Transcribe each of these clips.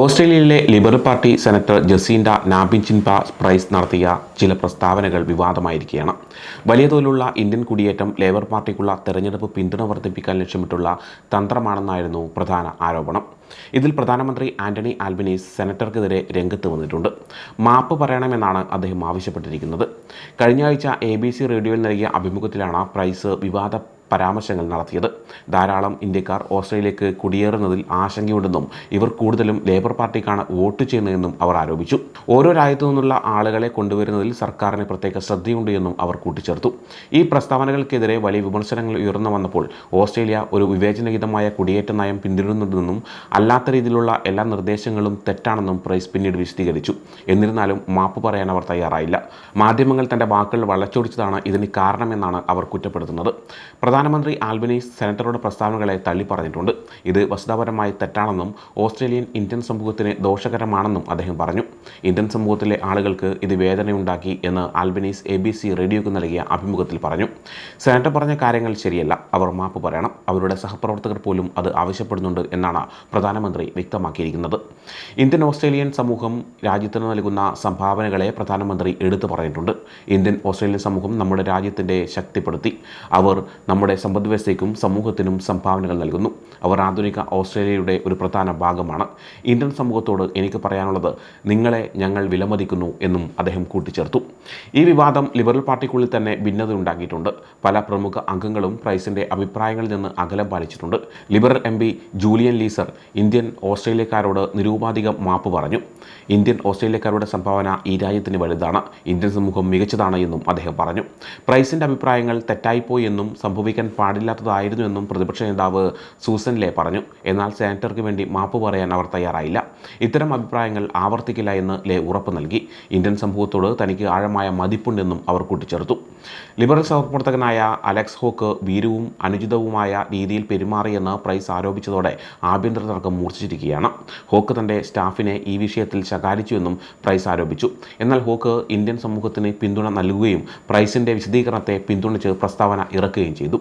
ഓസ്ട്രേലിയയിലെ Liberal Party senator Jacinta Nampijinpa Price നടത്തിയ ചില പ്രസ്താവനകൾ വിവാദമായിരിക്കുകയാണ്. വലിയ തോതിലുള്ള ഇന്ത്യൻ കുടിയേറ്റം ലേബർ പാർട്ടിക്കുള്ള തെരഞ്ഞെടുപ്പ് പിന്തുണ വർദ്ധിപ്പിക്കാൻ ലക്ഷ്യമിട്ടുള്ള തന്ത്രമാണെന്നായിരുന്നു പ്രധാന ആരോപണം. ഇതിൽ പ്രധാനമന്ത്രി ആന്റണി ആൽബനീസ് സെനറ്റർക്കെതിരെ രംഗത്ത് വന്നിട്ടുണ്ട്. മാപ്പ് പറയണമെന്നാണ് അദ്ദേഹം ആവശ്യപ്പെട്ടിരിക്കുന്നത്. കഴിഞ്ഞ ആഴ്ച എ ബി സി റേഡിയോയിൽ നൽകിയ അഭിമുഖത്തിലാണ് പ്രൈസ് വിവാദ പരാമർശങ്ങൾ നടത്തിയത്. ധാരാളം ഇന്ത്യക്കാർ ഓസ്ട്രേലിയക്ക് കുടിയേറുന്നതിൽ ആശങ്കയുണ്ടെന്നും ഇവർ കൂടുതലും ലേബർ പാർട്ടിക്കാണ് വോട്ട് ചെയ്യുന്നതെന്നും അവർ ആരോപിച്ചു. ഓരോ രാജ്യത്തു നിന്നുള്ള ആളുകളെ കൊണ്ടുവരുന്നതിൽ സർക്കാരിന് പ്രത്യേക ശ്രദ്ധയുണ്ട് എന്നും അവർ കൂട്ടിച്ചേർത്തു. ഈ പ്രസ്താവനകൾക്കെതിരെ വലിയ വിമർശനങ്ങൾ ഉയർന്നു വന്നപ്പോൾ ഓസ്ട്രേലിയ ഒരു വിവേചനഹിതമായ കുടിയേറ്റ നയം പിന്തുടരുന്നുണ്ടെന്നും അല്ലാത്ത രീതിയിലുള്ള എല്ലാ നിർദ്ദേശങ്ങളും തെറ്റാണെന്നും പ്രൈസ് പിന്നീട് വിശദീകരിച്ചു. എന്നിരുന്നാലും മാപ്പ് പറയാൻ അവർ തയ്യാറായില്ല. മാധ്യമങ്ങൾ തന്റെ വാക്കുകൾ വളച്ചൊടിച്ചതാണ് ഇതിന് കാരണമെന്നാണ് അവർ കുറ്റപ്പെടുത്തുന്നത്. പ്രധാനമന്ത്രി ആൽബനീസ് സെനറ്ററുടെ പ്രസ്താവനകളെ തള്ളിപ്പറഞ്ഞിട്ടുണ്ട് ഇത് വസ്തുതാപരമായി തെറ്റാണെന്നും ഓസ്ട്രേലിയൻ ഇന്ത്യൻ സമൂഹത്തിന് ദോഷകരമാണെന്നും അദ്ദേഹം പറഞ്ഞു. ഇന്ത്യൻ സമൂഹത്തിലെ ആളുകൾക്ക് ഇത് വേദനയുണ്ടാക്കി എന്ന് ആൽബനീസ് എ ബി സി റേഡിയോക്ക് നൽകിയ അഭിമുഖത്തിൽ പറഞ്ഞു. സെനറ്റർ പറഞ്ഞ കാര്യങ്ങൾ ശരിയല്ല. അവർ മാപ്പ് പറയണം. അവരുടെ സഹപ്രവർത്തകർ പോലും അത് ആവശ്യപ്പെടുന്നുണ്ട് എന്നാണ് പ്രധാനമന്ത്രി വ്യക്തമാക്കിയിരിക്കുന്നത്. ഇന്ത്യൻ ഓസ്ട്രേലിയൻ സമൂഹം രാജ്യത്തിന് നൽകുന്ന സംഭാവനകളെ പ്രധാനമന്ത്രി എടുത്തു പറഞ്ഞിട്ടുണ്ട്. ഇന്ത്യൻ ഓസ്ട്രേലിയൻ സമൂഹം നമ്മുടെ രാജ്യത്തിന്റെ ശക്തിപ്പെടുത്തി. അവർ നമ്മുടെ സമ്പദ് വ്യവസ്ഥയ്ക്കും സമൂഹത്തിനും സംഭാവനകൾ നൽകുന്നു. അവർ ആധുനിക ഓസ്ട്രേലിയയുടെ ഒരു പ്രധാന ഭാഗമാണ്. ഇന്ത്യൻ സമൂഹത്തോട് എനിക്ക് പറയാനുള്ളത് നിങ്ങളെ ഞങ്ങൾ വിലമതിക്കുന്നു എന്നും അദ്ദേഹം കൂട്ടിച്ചേർത്തു. ഈ വിവാദം ലിബറൽ പാർട്ടിക്കുള്ളിൽ തന്നെ ഭിന്നത ഉണ്ടാക്കിയിട്ടുണ്ട്. പല പ്രമുഖ അംഗങ്ങളും പ്രൈസിന്റെ അഭിപ്രായങ്ങളിൽ നിന്ന് അകലം പാലിച്ചിട്ടുണ്ട്. Liberal M P Julian Leeser Indian ഓസ്ട്രേലിയക്കാരോട് നിരൂപാധികം മാപ്പ് പറഞ്ഞു. ഇന്ത്യൻ ഓസ്ട്രേലിയക്കാരുടെ സംഭാവന ഈ രാജ്യത്തിന് വലുതാണ്. ഇന്ത്യൻ സമൂഹം മികച്ചതാണ് എന്നും അദ്ദേഹം പറഞ്ഞു. പ്രൈസിന്റെ അഭിപ്രായങ്ങൾ തെറ്റായിപ്പോയി എന്നും സംഭവിക്കാൻ പാടില്ലാത്തതായിരുന്നു എന്നും പ്രതിപക്ഷ നേതാവ് സൂസൻ ലേ പറഞ്ഞു. എന്നാൽ സെനറ്റർക്ക് വേണ്ടി മാപ്പ് പറയാൻ അവർ തയ്യാറായില്ല. ഇത്തരം അഭിപ്രായങ്ങൾ ആവർത്തിക്കില്ല എന്ന് ലേ ഉറപ്പ് നൽകി. ഇന്ത്യൻ സമൂഹത്തോട് തനിക്ക് ആഴമായ മതിപ്പുണ്ടെന്നും അവർ കൂട്ടിച്ചേർത്തു. ലിബറൽ സഹപ്രവർത്തകനായ അലക്സ് ഹോക്ക് വീരവും അനുചിതവുമായ രീതിയിൽ പെരുമാറിയെന്ന് പ്രൈസ് ആരോപിച്ചതോടെ ആഭ്യന്തര തർക്കം മൂർച്ഛിച്ചിരിക്കുകയാണ്. ഹോക്ക് തന്റെ സ്റ്റാഫിനെ ഈ വിഷയത്തിൽ ശകാരിച്ചുവെന്നും പ്രൈസ് ആരോപിച്ചു. എന്നാൽ ഹോക്ക് ഇന്ത്യൻ സമൂഹത്തിന് പിന്തുണ നൽകുകയും പ്രൈസിന്റെ വിശദീകരണത്തെ പിന്തുണച്ച് പ്രസ്താവന ഇറക്കുകയും ചെയ്തു.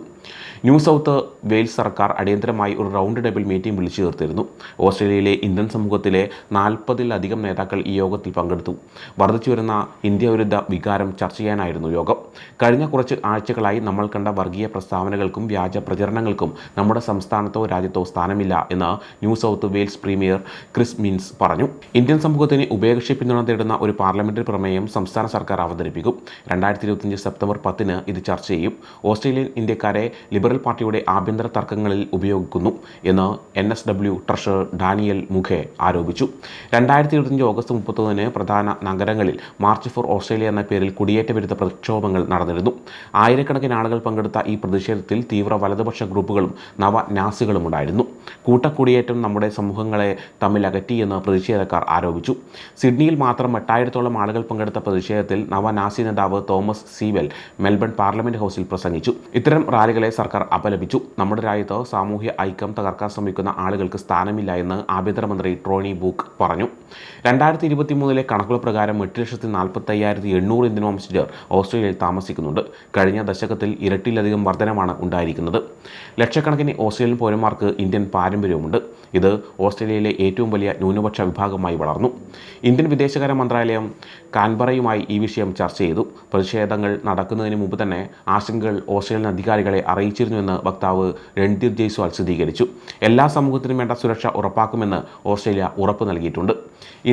ന്യൂ സൗത്ത് വെയിൽസ് സർക്കാർ അടിയന്തരമായി ഒരു റൗണ്ട് ടേബിൾ മീറ്റിംഗ് വിളിച്ചു ചേർത്തിരുന്നു. ഓസ്ട്രേലിയയിലെ ഇന്ത്യൻ സമൂഹത്തിലെ നാൽപ്പതിലധികം നേതാക്കൾ ഈ യോഗത്തിൽ പങ്കെടുത്തു. വർദ്ധിച്ചുവരുന്ന ഇന്ത്യ വിരുദ്ധ വികാരം ചർച്ച ചെയ്യാനായിരുന്നു യോഗം. കഴിഞ്ഞ കുറച്ച് ആഴ്ചകളായി നമ്മൾ കണ്ട വർഗീയ പ്രസ്താവനകൾക്കും വ്യാജ പ്രചരണങ്ങൾക്കും നമ്മുടെ സംസ്ഥാനത്തോ രാജ്യത്തോ സ്ഥാനമില്ല എന്ന് New South Wales premier Chris Minns പറഞ്ഞു. ഇന്ത്യൻ സമൂഹത്തിന് ഉഭയകക്ഷി പിന്തുണ തേടുന്ന ഒരു പാർലമെന്ററി പ്രമേയം സംസ്ഥാന സർക്കാർ അവതരിപ്പിക്കും. രണ്ടായിരത്തി ഇരുപത്തിയഞ്ച് സെപ്റ്റംബർ പത്തിന് ഇത് ചർച്ച ചെയ്യും. ഓസ്ട്രേലിയൻ ഇന്ത്യക്കാരെ ലിബറൽ പാർട്ടിയുടെ ആഭ്യന്തര തർക്കങ്ങളിൽ ഉപയോഗിക്കുന്നു എന്ന് N S W treasurer Daniel Mookhey ആരോപിച്ചു. രണ്ടായിരത്തി ഇരുപത്തിയഞ്ച് ഓഗസ്റ്റ് മുപ്പത്തൊന്നിന് പ്രധാന നഗരങ്ങളിൽ മാർച്ച് ഫോർ ഓസ്ട്രേലിയ എന്ന പേരിൽ കുടിയേറ്റ വിരുദ്ധ പ്രക്ഷോഭങ്ങൾ നടന്നിരുന്നു. ആയിരക്കണക്കിന് ആളുകൾ പങ്കെടുത്ത ഈ പ്രതിഷേധത്തിൽ തീവ്ര വലതുപക്ഷ ഗ്രൂപ്പുകളും നവ നാസികളും ഉണ്ടായിരുന്നു കൂട്ടക്കുടിയേറ്റം നമ്മുടെ സമൂഹങ്ങളെ തമ്മിൽ അകറ്റിയെന്ന് പ്രതിഷേധക്കാർ ആരോപിച്ചു. സിഡ്നിയിൽ മാത്രം എട്ടായിരത്തോളം ആളുകൾ പങ്കെടുത്ത പ്രതിഷേധത്തിൽ നവനാസി നേതാവ് തോമസ് സീവെൽ മെൽബൺ പാർലമെന്റ് ഹൗസിൽ പ്രസംഗിച്ചു. ഇത്തരം റാലികളെ സർക്കാർ അപലപിച്ചു. നമ്മുടെ രാജ്യത്ത് സാമൂഹ്യ ഐക്യം തകർക്കാൻ ശ്രമിക്കുന്ന ആളുകൾക്ക് സ്ഥാനമില്ല എന്ന് ആഭ്യന്തരമന്ത്രി ട്രോണി ബൂക്ക് പറഞ്ഞു. രണ്ടായിരത്തി ഇരുപത്തി മൂന്നിലെ കണക്കുകൾ പ്രകാരം എട്ട് ലക്ഷത്തി നാൽപ്പത്തി അയ്യായിരത്തി എണ്ണൂറ് ഇന്ത്യൻ വംശജർ ഓസ്ട്രേലിയയിൽ താമസിക്കുന്നുണ്ട്. കഴിഞ്ഞ ദശകത്തിൽ ഇരട്ടിയിലധികം വർധനമാണ് ഉണ്ടായിരിക്കുന്നത്. ലക്ഷക്കണക്കിന് ഓസ്ട്രേലിയൻ പൗരന്മാർക്ക് ഇന്ത്യൻ പാരമ്പര്യവുമുണ്ട്. ഇത് ഓസ്ട്രേലിയയിലെ ഏറ്റവും വലിയ ന്യൂനപക്ഷ വിഭാഗമായി വളർന്നു. ഇന്ത്യൻ വിദേശകാര്യ മന്ത്രാലയം കാൻബറയുമായി ഈ വിഷയം ചർച്ച ചെയ്തു. പ്രതിഷേധങ്ങൾ നടക്കുന്നതിന് മുമ്പ് തന്നെ ആശങ്കകൾ ഓസ്ട്രേലിയൻ അധികാരികളെ അറിയിച്ചിരുന്നുവെന്ന് വക്താവ് രൺദീപ് ജയ്സ്വാൾ സ്ഥിരീകരിച്ചു. എല്ലാ സമൂഹത്തിനും വേണ്ട സുരക്ഷ ഉറപ്പാക്കുമെന്ന് ഓസ്ട്രേലിയ ഉറപ്പ് നൽകിയിട്ടുണ്ട്.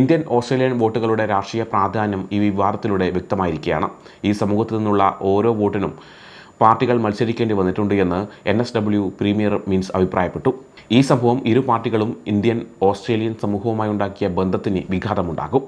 ഇന്ത്യൻ ഓസ്ട്രേലിയൻ വോട്ടുകളുടെ രാഷ്ട്രീയ പ്രാധാന്യം ഈ വിവാദത്തിലൂടെ വ്യക്തമായിരിക്കുകയാണ്. ഈ സമൂഹത്തിൽ നിന്നുള്ള ഓരോ വോട്ടിനും പാർട്ടികൾ മത്സരിക്കേണ്ടി വന്നിട്ടുണ്ട് എന്ന് N S W premier Minns അഭിപ്രായപ്പെട്ടു. ഈ സംഭവം ഇരു പാർട്ടികളും ഇന്ത്യൻ ഓസ്ട്രേലിയൻ സമൂഹവുമായി ഉണ്ടാക്കിയ ബന്ധത്തിന് വിഘാതമുണ്ടാകും